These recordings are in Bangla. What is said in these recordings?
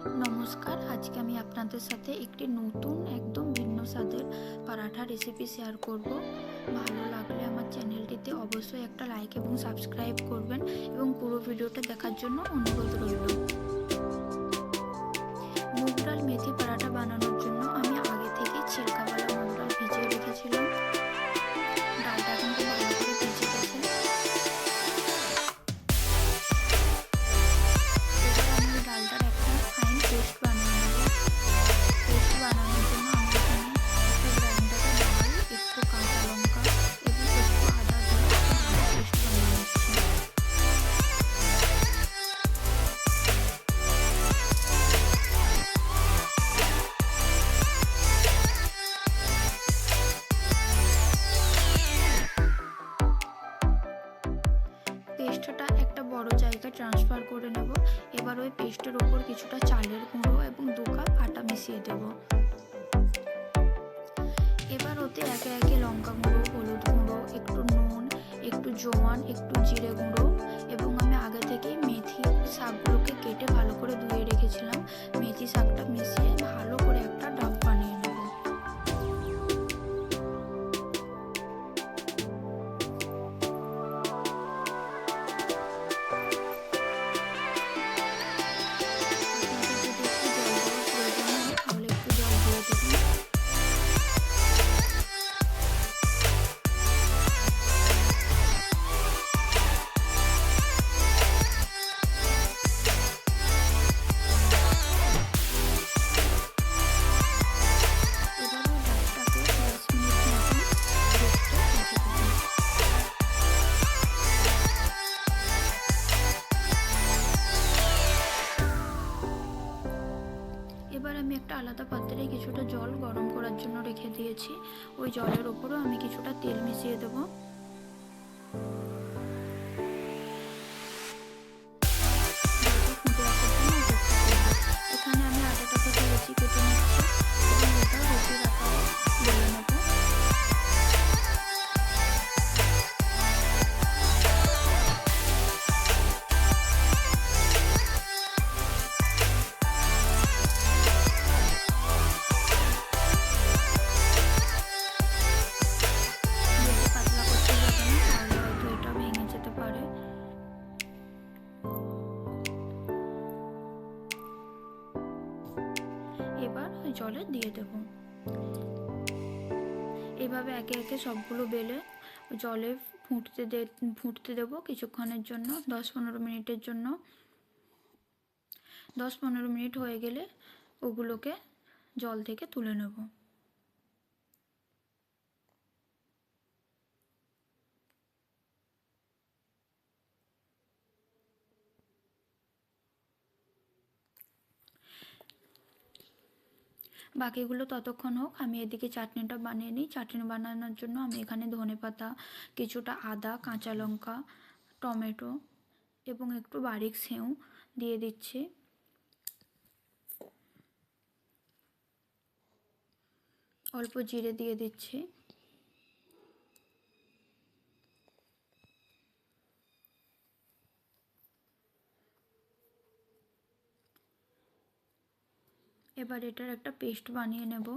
নমস্কার, আজকে আমি আপনাদের সাথে একটি নতুন, একদম ভিন্ন স্বাদের পরাঠা রেসিপি শেয়ার করব। ভালো লাগলে আমার চ্যানেলটিতে অবশ্যই একটা লাইক এবং সাবস্ক্রাইব করবেন এবং পুরো ভিডিওটা দেখার জন্য অনুরোধ রইল। মুগ ডাল, মেথি পরাঠা বানানোর ট্রান্সফার করে নেব। এবার ওই পেস্টের ওপর কিছুটা চালের গুঁড়ো এবং দু কাপ আটা মিশিয়ে দেব। এবার ওতে একে একে লঙ্কা গুঁড়ো, হলুদ গুঁড়ো, একটু নুন, একটু জোয়ান, একটু জিরে গুঁড়ো এবং আমি আগে থেকেই মেথি শাকগুলোকে কেটে ভালো করে ধুয়ে রেখেছিলাম। মেথি শাকটা মিশিয়ে ভালো করে একটা ডাব বানিয়ে নেব। আমি একটা আলাদা পাত্রে কিছুটা জল গরম করার জন্য রেখে দিয়েছি। ওই জলের ওপরও আমি কিছুটা তেল মিশিয়ে দেব। জলে দিয়ে দেব। এভাবে একে একে সবগুলো বেলে জলে ফুটতে দে, ফুটতে দেবো কিছুক্ষণের জন্য, দশ পনেরো মিনিটের জন্য। দশ পনেরো মিনিট হয়ে গেলে ওগুলোকে জল থেকে তুলে নেব। বাকিগুলো ততক্ষণ হোক, আমি এদিকে চাটনিটা বানিয়ে নিই। চাটনি বানানোর জন্য আমি এখানে ধনে পাতা, কিছুটা আদা, কাঁচা লঙ্কা, টমেটো এবং একটু বারিক সেউ দিয়ে দিচ্ছি। অল্প জিরে দিয়ে দিচ্ছি। এবার এটার একটা পেস্ট বানিয়ে নেব।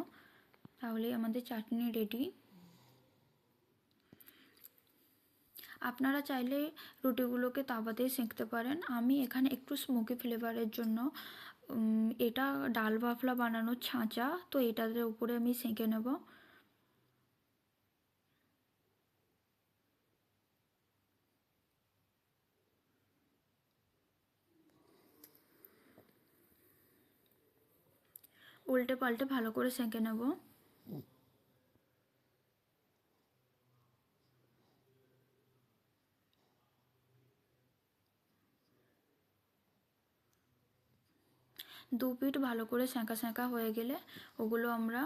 তাহলে আমাদের চাটনি রেডি আপনারা চাইলে রুটিগুলোকে তাওয়াতেই সেঁকতে পারেন। আমি এখানে একটু স্মোকি ফ্লেভারের জন্য এটা ডাল বাফলা বানানোর ছাঁচা, তো এটার উপরে আমি সেঁকে নেব। উল্টে পাল্টে ভালো করে সেঁকে নেব। দু পিঠ ভালো করে সেঁকা সেঁকা হয়ে গেলে ওগুলো আমরা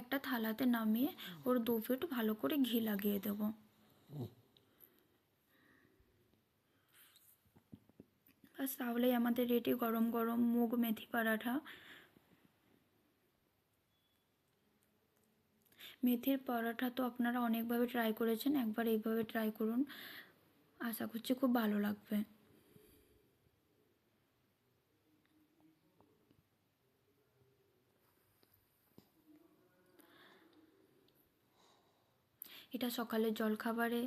একটা থালাতে নামিয়ে ওর দু পিঠ ভালো করে ঘি লাগিয়ে দেব। ব্যাস, তাহলেই আমাদের রেডি গরম গরম মুগ মেথি পরাঠা মেথির পরোটা তো আপনারা অনেকভাবে ট্রাই করেছেন, একবার এইভাবে ট্রাই করুন। আশা করছি খুব ভালো লাগবে। এটা সকালের জলখাবারে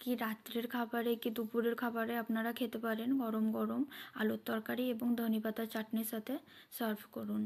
কি রাত্রের খাবারে কি দুপুরের খাবারে আপনারা খেতে পারেন গরম গরম আলুর তরকারি এবং ধনেপাতার চাটনির সাথে সার্ভ করুন।